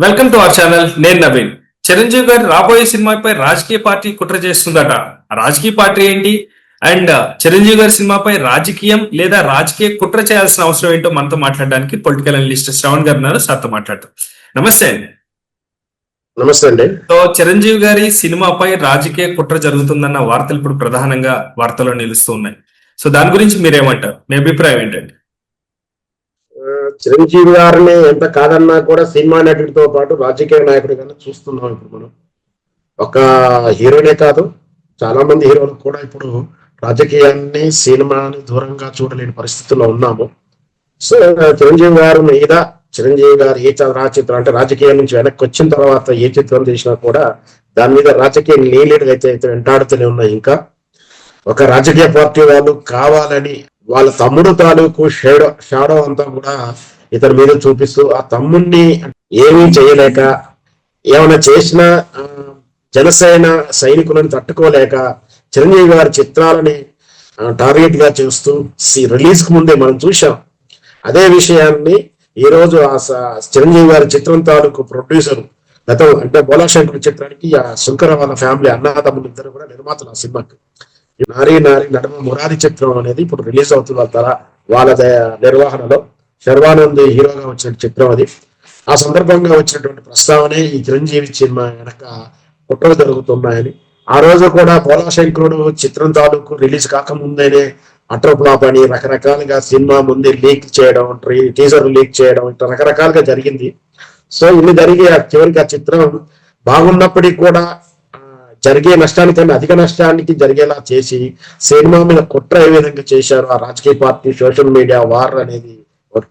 Welcome to our channel నేను నవీన్. చిరంజీవి గారు రాబోయే సినిమాపై రాజకీయ పార్టీ కుట్ర చేస్తుందట. రాజకీయ పార్టీ ఏంటి? అండ్ చిరంజీవి గారి సినిమాపై రాజకీయం లేదా రాజకీయ కుట్ర చేయాల్సిన అవసరం ఏంటో మనతో మాట్లాడడానికి పొలిటికల్ అనలిస్ట్ శ్రవణ్ గారు ఉన్నారు. సార్తో మాట్లాడతాం. నమస్తే అండి. నమస్తే అండి. సో చిరంజీవి గారి సినిమాపై రాజకీయ కుట్ర జరుగుతుందన్న వార్తలు ఇప్పుడు ప్రధానంగా వార్తల్లో నిలుస్తూ ఉన్నాయి. సో దాని గురించి మీరేమంటారు? మీ అభిప్రాయం ఏంటండి? చిరంజీవి గారిని ఎంత కాదన్నా కూడా సినిమా నటుడితో పాటు రాజకీయ నాయకుడిగానే చూస్తున్నాం ఇప్పుడు మనం. ఒక హీరోనే కాదు చాలా మంది హీరోలు కూడా ఇప్పుడు రాజకీయాన్ని సినిమాని దూరంగా చూడలేని పరిస్థితుల్లో ఉన్నాము. సో చిరంజీవి గారు మీద చిరంజీవి గారు ఏ చ- చిత్రం అంటే రాజకీయాల నుంచి వెనక్కి వచ్చిన తర్వాత ఏ చిత్రం తీసినా కూడా దాని మీద రాజకీయ నీలీలు అయితే అయితే వెంటాడుతూనే ఉన్నాయి. ఇంకా ఒక రాజకీయ పార్టీ వాళ్ళు కావాలని వాళ్ళ తమ్ముడు తాలూకు షేడో షాడో అంతా కూడా ఇతని మీద చూపిస్తూ ఆ తమ్ముడిని ఏమీ చేయలేక ఏమైనా చేసిన జనసేన సైనికులను తట్టుకోలేక చిరంజీవి గారి చిత్రాలని టార్గెట్గా చేస్తూ రిలీజ్కు ముందే మనం చూసాం అదే విషయాన్ని ఈ రోజు ఆ స- చిరంజీవి గారి చిత్రం తాలూకు ప్రొడ్యూసర్ గతం అంటే బోలాశంకర్ చిత్రానికి ఆ శంకర వాళ్ళ ఫ్యామిలీ అన్నదమ్ములు ఇద్దరు కూడా నిర్మాతలు ఆ సినిమాకి. నారీ నారీ నడుమ మురారి చిత్రం అనేది ఇప్పుడు రిలీజ్ అవుతుంది వాళ్ళ వాళ్ళ నిర్వహణలో శర్వానంద్ హీరోగా వచ్చిన చిత్రం అది. ఆ సందర్భంగా వచ్చినటువంటి ప్రస్తావనే ఈ చిరంజీవి సినిమా వెనక కుట్రలు జరుగుతున్నాయని. ఆ రోజు కూడా పోలాశంకరుడు చిత్రం తాలూకు రిలీజ్ కాకముందేనే అటర్ ఫ్లాప్ అని రకరకాలుగా సినిమా ముందే లీక్ చేయడం టీజర్ లీక్ చేయడం ఇట్లా రకరకాలుగా జరిగింది. సో ఇన్ని జరిగి ఆ చివరికి ఆ చిత్రం బాగున్నప్పటికీ కూడా జరిగే నష్టానికన్నా అధిక నష్టానికి జరిగేలా చేసి సినిమా మీద కుట్ర ఏ విధంగా చేశారు ఆ రాజకీయ పార్టీ సోషల్ మీడియా వార్ అనేది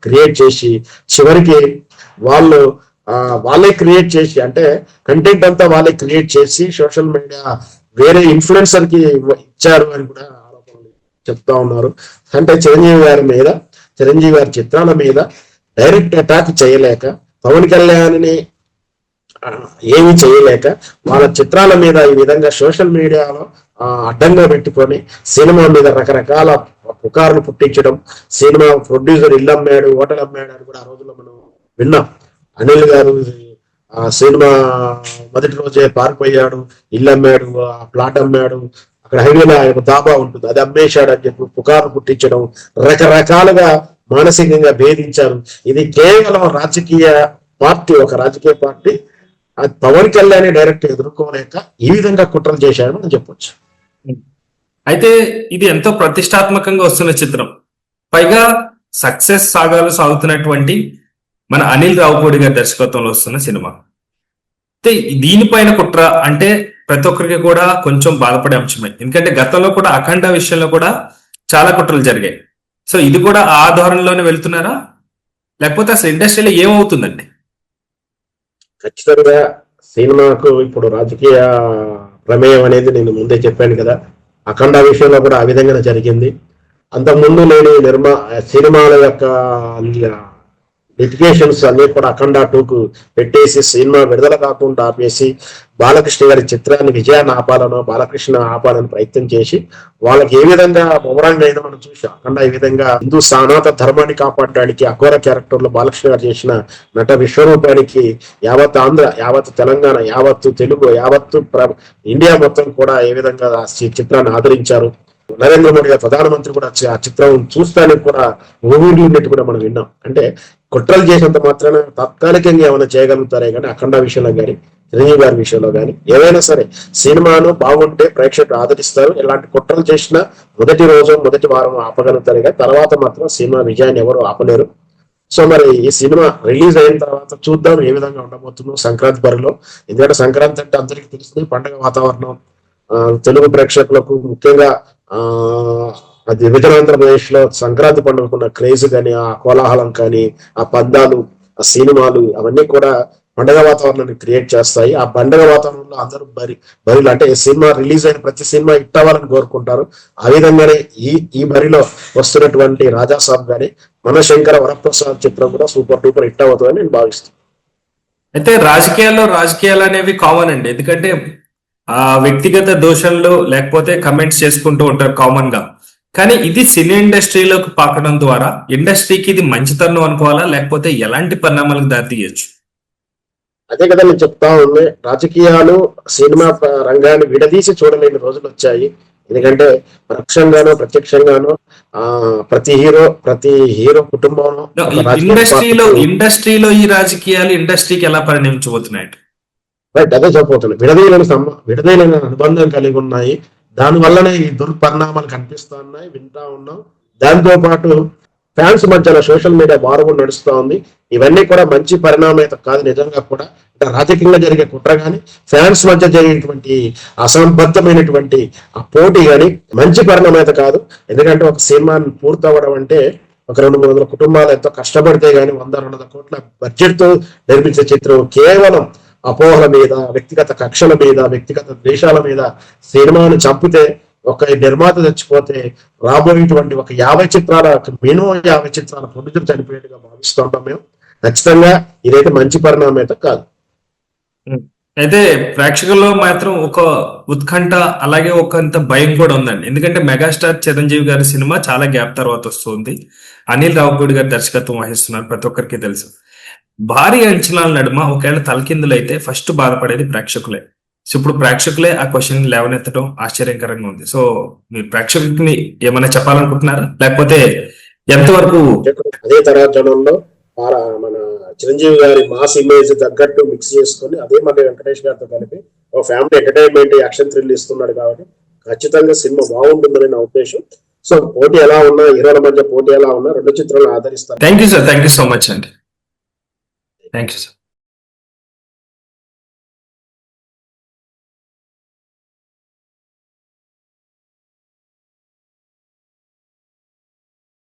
క్రియేట్ చేసి చివరికి వాళ్ళు ఆ, వాళ్ళే క్రియేట్ చేసి అంటే కంటెంట్ అంతా వాళ్ళే క్రియేట్ చేసి సోషల్ మీడియా వేరే ఇన్ఫ్లుయెన్సర్కి ఇచ్చారు అని కూడా ఆరోపణలు చెప్తా ఉన్నారు. అంటే చిరంజీవి గారి మీద చిరంజీవి గారి చిత్రాల మీద డైరెక్ట్ అటాక్ చేయలేక పవన్ కళ్యాణ్ని ఏమీ చేయలేక వాళ్ళ చిత్రాల మీద ఈ విధంగా సోషల్ మీడియాలో ఆ, అడ్డంగా పెట్టుకొని సినిమా మీద రకరకాల పుకార్లు పుట్టించడం సినిమా ప్రొడ్యూసర్ ఇల్లు అమ్మాడు హోటల్ అమ్మాడు అని కూడా ఆ రోజుల్లో మనం విన్నాం. అనిల్ గారు ఆ సినిమా మొదటి రోజే పారిపోయాడు ఇల్లు అమ్మాడు ఆ ప్లాట్ అమ్మాడు అక్కడ హైవేలో ఒక దాబా ఉంటుంది అది అమ్మేశాడు అని చెప్పి పుకార్లు పుట్టించడం రకరకాలుగా మానసికంగా భేదించారు. ఇది కేవలం రాజకీయ పార్టీ ఒక రాజకీయ పార్టీ అది పవన్ కళ్యాణ్ డైరెక్ట్ ఎదుర్కోలేక ఈ విధంగా కుట్రలు చేశారని మనం చెప్పొచ్చు. అయితే ఇది ఎంతో ప్రతిష్టాత్మకంగా వస్తున్న చిత్రం. పైగా సక్సెస్ సాగాలు సాగుతున్నటువంటి మన అనిల్ రావుపూడి గారి దర్శకత్వంలో వస్తున్న సినిమా. అయితే దీనిపైన కుట్ర అంటే ప్రతి ఒక్కరికి కూడా కొంచెం బాధపడే అంశమే. ఎందుకంటే గతంలో కూడా అఖండ విషయంలో కూడా చాలా కుట్రలు జరిగాయి. సో ఇది కూడా ఆ ధోరణిలోనే వెళ్తున్నారా? లేకపోతే అసలు ఇండస్ట్రీలో ఏమవుతుందండి? ఖచ్చితంగా సినిమాకు ఇప్పుడు రాజకీయ ప్రమేయం అనేది నేను ముందే చెప్పాను కదా. అఖండ విషయంలో కూడా ఆ విధంగానే జరిగింది. అంతకుముందు నేను నిర్మా సినిమాల యొక్క లిటిగేషన్స్ అన్ని కూడా అఖండ టూకు పెట్టేసి సినిమా విడుదల కాకుండా ఆపేసి బాలకృష్ణ గారి చిత్రాన్ని విజయాన్ని ఆపాలనో బాలకృష్ణ ఆపాలని ప్రయత్నం చేసి వాళ్ళకి ఏ విధంగా మొమరంగా అయిందో మనం చూసాం అఖండ ఈ విధంగా హిందూ సనాత ధర్మాన్ని కాపాడడానికి అఘోర క్యారెక్టర్లో బాలకృష్ణ గారు చేసిన నట విశ్వరూపానికి యావత్ ఆంధ్ర యావత్ తెలంగాణ యావత్తు తెలుగు యావత్తు ప్ర- ఇండియా మొత్తం కూడా ఏ విధంగా చిత్రాన్ని ఆదరించారు. నరేంద్ర మోడీ గారు ప్రధానమంత్రి కూడా ఆ చిత్రం చూస్తానికి కూడా ఊపిరి ఉన్నట్టు కూడా మనం విన్నాం. అంటే కుట్రలు చేసినంత మాత్రాన తాత్కాలికంగా ఏమైనా చేయగలుగుతారే కానీ అఖండ విషయంలో కానీ చిరంజీవి గారి విషయంలో కానీ ఏవైనా సరే సినిమాను బాగుంటే ప్రేక్షకులు ఆదరిస్తారు. ఎలాంటి కుట్రలు చేసినా మొదటి రోజు మొదటి వారం ఆపగలుగుతారు కానీ తర్వాత మాత్రం సినిమా విజయాన్ని ఎవరు ఆపలేరు. సో మరి ఈ సినిమా రిలీజ్ అయిన తర్వాత చూద్దాం ఏ విధంగా ఉండబోతుందో సంక్రాంతి బరిలో ఎందుకంటే సంక్రాంతి అంటే అందరికీ తెలుస్తుంది పండగ వాతావరణం. తెలుగు ప్రేక్షకులకు ముఖ్యంగా అది విభజన ఆంధ్రప్రదేశ్లో సంక్రాంతి పండుగకున్న క్రేజ్ కానీ ఆ కోలాహలం కానీ ఆ పందాలు ఆ సినిమాలు అవన్నీ కూడా పండగ వాతావరణాన్ని క్రియేట్ చేస్తాయి. ఆ పండగ వాతావరణంలో అందరూ బరి బరిలు అంటే సినిమా రిలీజ్ అయిన ప్రతి సినిమా హిట్ అవ్వాలని కోరుకుంటారు. ఆ విధంగానే ఈ ఈ బరిలో వస్తున్నటువంటి రాజాసాబ్ గాని మనశంకర వరప్రసాద్ చిత్రం కూడా సూపర్ డూపర్ హిట్ అవుతుందని నేను భావిస్తున్నాను. అయితే రాజకీయాల్లో రాజకీయాలు అనేవి కామన్ అండి. ఎందుకంటే ఆ వ్యక్తిగత దోషంలు లేకపోతే కమెంట్స్ చేసుకుంటూ ఉంటారు కామన్గా. కానీ ఇది సినీ ఇండస్ట్రీలోకి పాకడం ద్వారా ఇండస్ట్రీకి ఇది మంచితనం అనుకోవాలా? లేకపోతే ఎలాంటి పరిణామాలకు దారి తీయచ్చు? అదే కదా నేను చెప్తా ఉంది రాజకీయాలు సినిమా రంగాన్ని విడదీసి చూడలేని రోజులు వచ్చాయి. ఎందుకంటే పరోక్షంగానో ప్రత్యక్షంగానో ఆ ప్రతి హీరో ప్రతి హీరో కుటుంబంలో ఇండస్ట్రీలో ఇండస్ట్రీలో ఈ రాజకీయాలు ఇండస్ట్రీకి ఎలా పరిణమించబోతున్నాయి? రైట్ అదే చెప్పబోతున్నాను విడదీయలేని సంబ విడదీయలేని అనుబంధం కలిగి ఉన్నాయి. దాని వల్లనే ఈ దుర్పరిణామాలు కనిపిస్తూ ఉన్నాయి వింటా ఉన్నాం. దాంతో పాటు ఫ్యాన్స్ మధ్యలో సోషల్ మీడియా వారు కూడా నడుస్తా ఉంది. ఇవన్నీ కూడా మంచి పరిణామం అయితే కాదు నిజంగా కూడా. అంటే రాజకీయంగా జరిగే కుట్ర కానీ ఫ్యాన్స్ మధ్య జరిగేటువంటి అసంబద్ధమైనటువంటి ఆ పోటీ కానీ మంచి పరిణామం అయితే కాదు. ఎందుకంటే ఒక సినిమా పూర్తవడం అంటే ఒక రెండు మూడు వందల కుటుంబాలు ఎంతో కష్టపడితే గానీ వంద రెండు వందల కోట్ల బడ్జెట్తో నిర్మించే చిత్రం కేవలం అపోహల మీద వ్యక్తిగత కక్షల మీద వ్యక్తిగత ద్వేషాల మీద సినిమాను చంపితే ఒక నిర్మాత చచ్చిపోతే రాబోయేటువంటి ఒక యాభై చిత్రాల మినిమం యాభై చిత్రాల ప్రొడ్యూసర్ చనిపోయేట్టుగా భావిస్తుంటాం మేము. ఖచ్చితంగా ఇదైతే మంచి పరిణామం అయితే కాదు అయితే ప్రేక్షకుల్లో మాత్రం ఒక ఉత్కంఠ అలాగే ఒకంత భయం కూడా ఉందండి. ఎందుకంటే మెగాస్టార్ చిరంజీవి గారి సినిమా చాలా గ్యాప్ తర్వాత వస్తుంది. అనిల్ రావుపూడి గారి దర్శకత్వం వహిస్తున్నారు ప్రతి ఒక్కరికి తెలుసు. భారీ అంచనాల నడుమ ఒకవేళ తలకిందులైతే ఫస్ట్ బాధపడేది ప్రేక్షకులే. సో ఇప్పుడు ప్రేక్షకులే ఆ క్వశ్చన్ లేవనెత్తడం ఆశ్చర్యకరంగా ఉంది. సో మీరు ప్రేక్షకుడిని ఏమైనా చెప్పాలనుకుంటున్నారా? లేకపోతే ఎంతవరకు అదే తరగతంలో మన చిరంజీవి గారి మాస్ ఇమేజ్ తగ్గట్టు మిక్స్ చేసుకొని అదే మన వెంకటేష్ గారితో కలిపి ఒక ఫ్యామిలీ ఎంటర్టైన్మెంట్ యాక్షన్ థ్రిల్ ఇస్తున్నాడు కాబట్టి ఖచ్చితంగా సినిమా బాగుంటుందని నా ఉద్దేశం. సో పోటీ ఎలా ఉన్నా హీరోల మధ్య పోటీ ఎలా ఉన్నా రెండు చిత్రాలను ఆదరిస్తారు. Thank you sir thank you so much అండి. Thank you sir